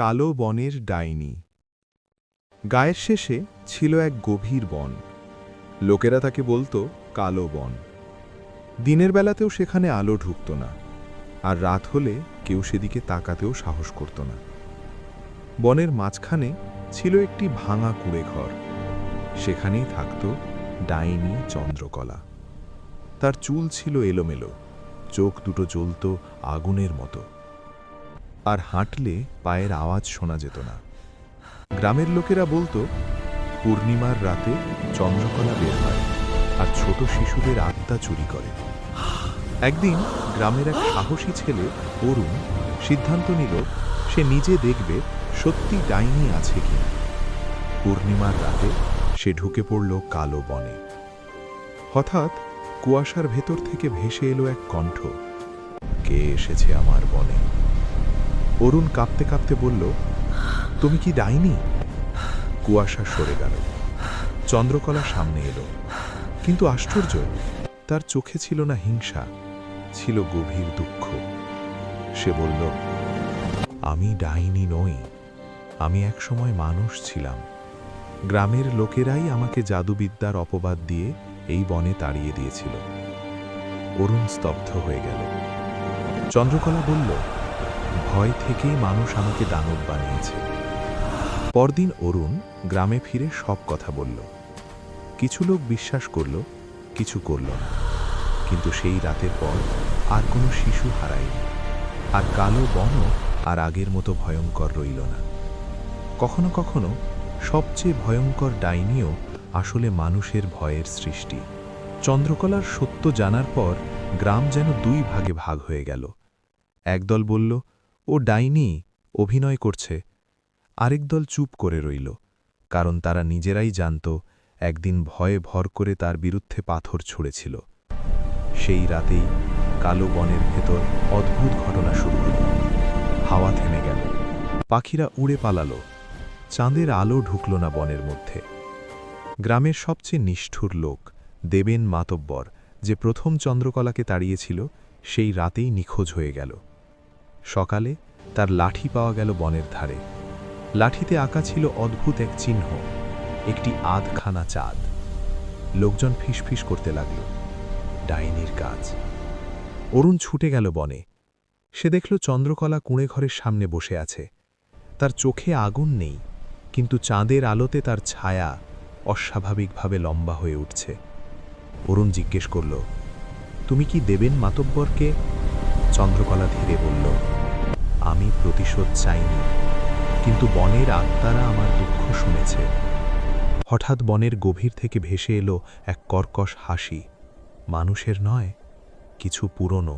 কালো বনের ডাইনি। গায়ের শেষে ছিল এক গভীর বন। লোকেরা তাকে বলতো কালো বন। দিনের বেলাতেও সেখানে আলো ঢুকত না, আর রাত হলে কেউ সেদিকে তাকাতেও সাহস করত না। বনের মাঝখানে ছিল একটি ভাঙা কুড়ে ঘর। সেখানেই থাকত ডাইনি চন্দ্রকলা। তার চুল ছিল এলোমেলো, চোখ দুটো জ্বলত আগুনের মতো। আর হাঁটলে পায়ের আওয়াজ শোনা যেত না। গ্রামের লোকেরা বলতো, পূর্ণিমার রাতে চন্দ্রকলা বের হয় আর ছোট শিশুদের আত্মা চুরি করে। একদিন গ্রামের এক সাহসী ছেলে, অরুণ, সিদ্ধান্ত নিল সে নিজে দেখবে সত্যি ডাইনি আছে কি পূর্ণিমার রাতে সে ঢুকে পড়ল কালো বনে। হঠাৎ কুয়াশার ভেতর থেকে ভেসে এলো এক কণ্ঠ, কে এসেছে আমার বনে? অরুণ কাঁপতে কাঁপতে বলল, তুমি কি ডাইনি? কুয়াশা সরে গেল। চন্দ্রকলা সামনে এলো। কিন্তু আশ্চর্য, তার চোখে ছিল না হিংসা, ছিল গভীর দুঃখ। সে বলল, আমি ডাইনি নই। আমি একসময় মানুষ ছিলাম। গ্রামের লোকেরাই আমাকে জাদুবিদ্যার অপবাদ দিয়ে এই বনে তাড়িয়ে দিয়েছিল। অরুণ স্তব্ধ হয়ে গেল। চন্দ্রকলা বলল ভয় থেকেই মানুষ আমাকে দানব বানিয়েছে। পরদিন অরুণ গ্রামে ফিরে সব কথা বলল। কিছু লোক বিশ্বাস করল, কিছু করল না। কিন্তু সেই রাতের পর আর কোনো শিশু হারায়নি। আর কালো বনও আর আগের মতো ভয়ঙ্কর রইল না। কখনো কখনো সবচেয়ে ভয়ঙ্কর ডাইনিও আসলে মানুষের ভয়ের সৃষ্টি। চন্দ্রকলার সত্য জানার পর গ্রাম যেন দুই ভাগে ভাগ হয়ে গেল। একদল বলল ও ডাইনি অভিনয় করছে। আরেক দল চুপ করে রইল, কারণ তারা নিজেরাই জানত, একদিন ভয়ে ভর করে তার বিরুদ্ধে পাথর ছুঁড়েছিল। সেই রাতেই কালো বনের ভেতর অদ্ভুত ঘটনা শুরু হল। হাওয়া থেমে গেল। পাখিরা উড়ে পালালো। চাঁদের আলো ঢুকল না বনের মধ্যে। গ্রামের সবচেয়ে নিষ্ঠুর লোক দেবেন মাতব্বর যে প্রথম চন্দ্রকলাকে তাড়িয়েছিল, সেই রাতেই নিখোঁজ হয়ে গেল। সকালে তার লাঠি পাওয়া গেল বনের ধারে। লাঠিতে আঁকা ছিল অদ্ভুত এক চিহ্ন, একটি আধখানা চাঁদ। লোকজন ফিসফিস করতে লাগল। ডাইনির কাজ। অরুণ ছুটে গেল বনে। সে দেখল চন্দ্রকলা কুঁড়ে ঘরের সামনে বসে আছে। তার চোখে আগুন নেই, কিন্তু চাঁদের আলোতে তার ছায়া অস্বাভাবিকভাবে লম্বা হয়ে উঠছে। অরুণ জিজ্ঞেস করল, তুমি কি দেবেন মাতব্বরকে? চন্দ্রকলা ধীরে বলল, আমি প্রতিশোধ চাইনি, কিন্তু বনের আত্মারা আমার দুঃখ শুনেছে। হঠাৎ বনের গভীর থেকে ভেসে এলো এক কর্কশ হাসি। মানুষের নয়, কিছু পুরনো,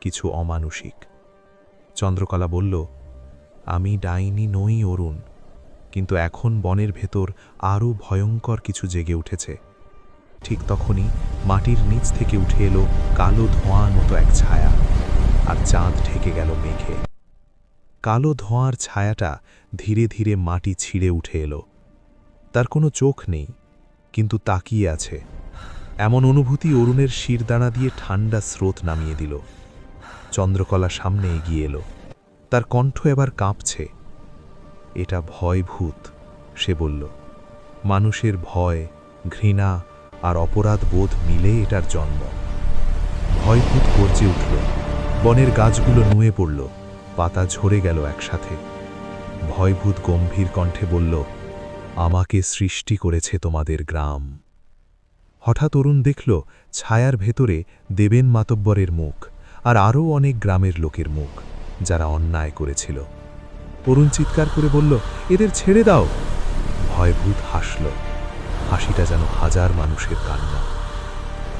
কিছু অমানুষিক। চন্দ্রকলা বলল, আমি ডাইনি নই, অরুণ, কিন্তু এখন বনের ভেতর আরও ভয়ঙ্কর কিছু জেগে উঠেছে। ঠিক তখনই মাটির নিচ থেকে উঠে এলো কালো ধোঁয়ার মতো এক ছায়া। আর চাঁদ ঢেকে গেল মেঘে। কালো ধোঁয়ার ছায়াটা ধীরে ধীরে মাটি ছিঁড়ে উঠে এলো। তার কোনো চোখ নেই, কিন্তু তাকিয়ে আছে। এমন অনুভূতি অরুণের শিরদাঁড়া দিয়ে ঠান্ডা স্রোত নামিয়ে দিল। চন্দ্রকলা সামনে এগিয়ে এলো। তার কণ্ঠ এবার কাঁপছে। এটা ভয়ভূত, সে বলল। মানুষের ভয়, ঘৃণা আর অপরাধ বোধ মিলে এটার জন্ম। ভয়ভূত গর্জে উঠল। বনের গাছগুলো নুয়ে পড়ল, পাতা ঝরে গেল একসাথে। ভয়ভূত গম্ভীর কণ্ঠে বলল, আমাকে সৃষ্টি করেছে তোমাদের গ্রাম। হঠাৎ অরুণ দেখল, ছায়ার ভেতরে দেবেন মাতব্বরের মুখ আর আরও অনেক গ্রামের লোকের মুখ, যারা অন্যায় করেছিল। অরুণ চিৎকার করে বলল, এদের ছেড়ে দাও! ভয়ভূত হাসল, হাসিটা যেন হাজার মানুষের কান্না।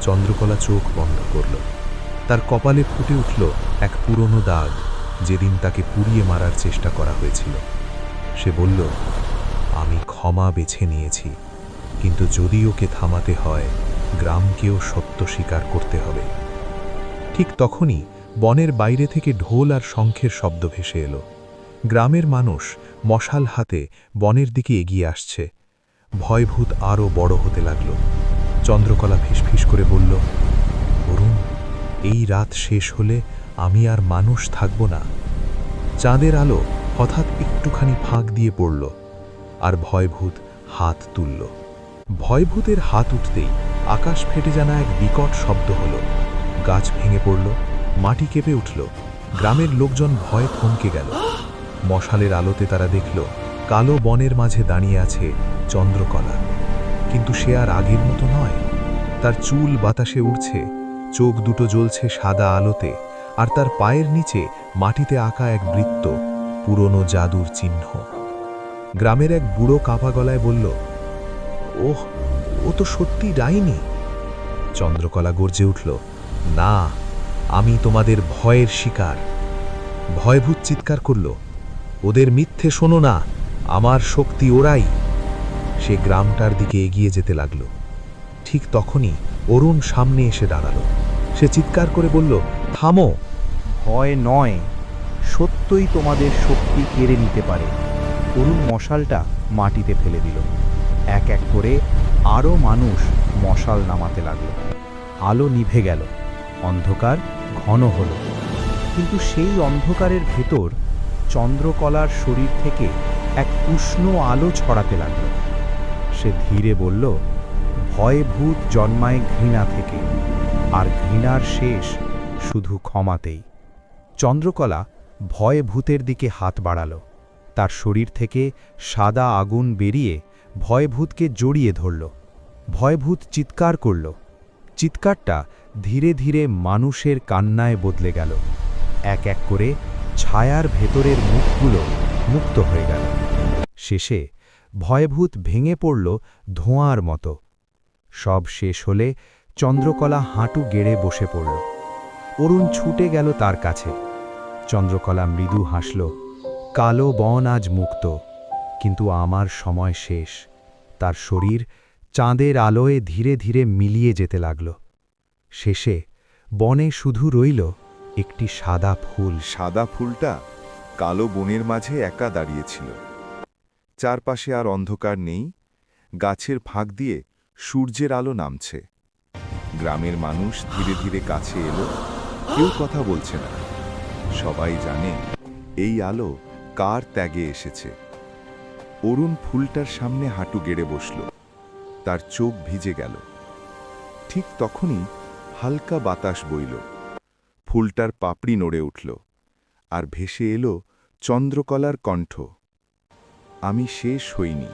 চন্দ্রকলা চোখ বন্ধ করল। তার কপালে ফুটে উঠল এক পুরনো দাগ, যেদিন তাকে পুড়িয়ে মারার চেষ্টা করা হয়েছিল। সে বলল, আমি ক্ষমা বেছে নিয়েছি, কিন্তু যদি ওকে থামাতে হয়, গ্রামকেও সত্য স্বীকার করতে হবে। ঠিক তখনই বনের বাইরে থেকে ঢোল আর শঙ্খের শব্দ ভেসে এলো। গ্রামের মানুষ মশাল হাতে বনের দিকে এগিয়ে আসছে। ভয়ভূত আরও বড় হতে লাগল। চন্দ্রকলা ফিসফিস করে বলল, অরুণ এই রাত শেষ হলে আমি আর মানুষ থাকব না। চাঁদের আলো হঠাৎ একটুখানি ফাঁক দিয়ে পড়ল আর ভয়ভূত হাত তুলল। ভয়ভূতের হাত উঠতেই আকাশ ফেটে জানা এক বিকট শব্দ হল। গাছ ভেঙে পড়ল, মাটি কেঁপে উঠল, গ্রামের লোকজন ভয়ে থমকে গেল। মশালের আলোতে তারা দেখল, কালো বনের মাঝে দাঁড়িয়ে আছে চন্দ্রকলা। কিন্তু সে আর আগের মতো নয়। তার চুল বাতাসে উড়ছে চোখ দুটো জ্বলছে সাদা আলোতে, আর তার পায়ের নিচে মাটিতে আঁকা এক বৃত্ত, পুরনো জাদুর চিহ্ন। গ্রামের এক বুড়ো কাঁপা গলায় বলল, ওহ, ও তো সত্যি ডাইনি। চন্দ্রকলা গর্জে উঠল, না, আমি তোমাদের ভয়ের শিকার। ভয়ভূত চিৎকার করল, ওদের মিথ্যে শোনো না, আমার শক্তি ওরাই। সে গ্রামটার দিকে এগিয়ে যেতে লাগল। ঠিক তখনই অরুণ সামনে এসে দাঁড়াল। সে চিৎকার করে বলল, থামো। ভয় নয়, সত্যই তোমাদের শক্তি কেড়ে নিতে পারে। অরুণ মশালটা মাটিতে ফেলে দিল। এক এক করে আরও মানুষ মশাল নামাতে লাগল। আলো নিভে গেল, অন্ধকার ঘন হল। কিন্তু সেই অন্ধকারের ভেতর চন্দ্রকলার শরীর থেকে এক উষ্ণ আলো ছড়াতে লাগল। সে ধীরে বলল ভয়ে ভূত জন্মায় ঘৃণা থেকে। আর ঘৃণার শেষ শুধু ক্ষমাতেই। চন্দ্রকলা ভয়ে ভূতের দিকে হাত বাড়াল। তার শরীর থেকে সাদা আগুন বেরিয়ে ভয়ভূতকে জড়িয়ে ধরল। ভয়ভূত চিৎকার করল। চিৎকারটা ধীরে ধীরে মানুষের কান্নায় বদলে গেল। এক এক করে ছায়ার ভেতরের মুখগুলো মুক্ত হয়ে গেল। শেষে ভয়ভূত ভেঙে পড়ল ধোঁয়ার মতো। সব শেষ হলে চন্দ্রকলা হাঁটু গেড়ে বসে পড়ল। অরুণ ছুটে গেল তার কাছে। চন্দ্রকলা মৃদু হাসল, কালো বন আজ মুক্ত, কিন্তু আমার সময় শেষ। তার শরীর চাঁদের আলোয় ধীরে ধীরে মিলিয়ে যেতে লাগল। শেষে বনে শুধু রইল একটি সাদা ফুল। সাদা ফুলটা কালো বনের মাঝে একা দাঁড়িয়েছিল চারপাশে আর অন্ধকার নেই। গাছের ফাঁক দিয়ে সূর্যের আলো নামছে। গ্রামের মানুষ ধীরে ধীরে কাছে এলো। কেউ কথা বলছে না। সবাই জানে, এই আলো কার ত্যাগে এসেছে। অরুণ ফুলটার সামনে হাঁটু গেড়ে বসল। তার চোখ ভিজে গেল। ঠিক তখনই হালকা বাতাস বইল। ফুলটার পাপড়ি নড়ে উঠল। আর ভেসে এলো চন্দ্রকলার কণ্ঠ। আমি শেষ হইনি।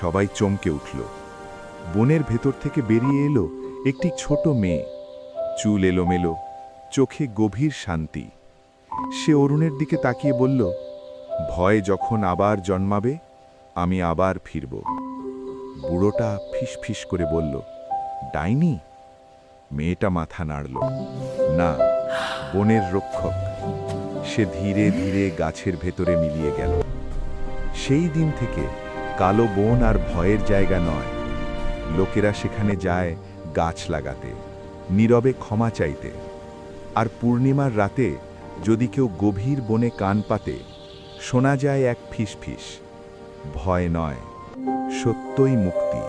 সবাই চমকে উঠল। বনের ভেতর থেকে বেরিয়ে এলো একটি ছোট মেয়ে। চুল এলোমেলো, চোখে গভীর শান্তি। সে অরুণের দিকে তাকিয়ে বলল, ভয় যখন আবার জন্মাবে, আমি আবার ফিরব। বুড়োটা ফিসফিস করে বলল, ডাইনি? মেয়েটা মাথা নাড়ল, না, বনের রক্ষক। সে ধীরে ধীরে গাছের ভেতরে মিলিয়ে গেল। সেই দিন থেকে কালো বন আর ভয়ের জায়গা নয়। লোকেরা সেখানে যায় গাছ লাগাতে, নীরবে ক্ষমা চাইতে, আর পূর্ণিমার রাতে যদি কেউ গভীর বনে কান পাতে, শোনা যায় এক ফিস ফিস ভয় নয়, সত্যই মুক্তি।